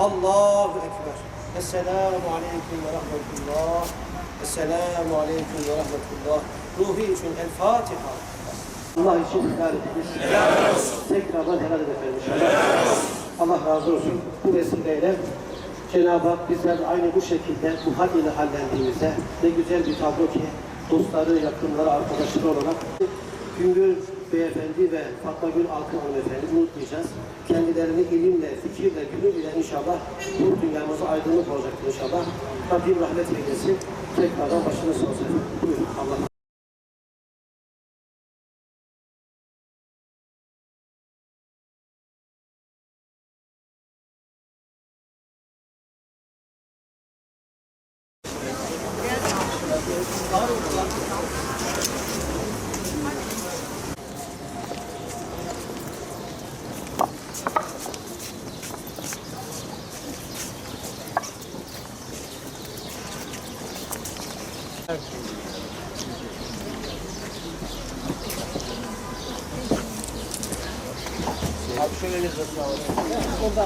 Allahu Ekber. Esselamu Aleyküm ve Rahmetullah. Esselamu Aleyküm ve Rahmetullah. Ruhi için El Fatiha. Allah için helal. Tekrardan helal edin efendim inşallah. Allah razı olsun. Bu vesileyle Cenab-ı Hak bizler aynı bu şekilde bu hal ile hallendiğimizde ne güzel bir tablo ki dostları, yakınları, arkadaşları olarak Güngör Beyefendi ve Fatma Gül Alkın Hanımefendi unutmayacağız. Kendilerini ilimle, fikirle, ile inşallah bu dünyamızı aydınlık olacaktır inşallah. Rabbim rahmet eylesin. Tekrardan başına sağ olsun. Buyurun Allah. А що я не заставила? Ну,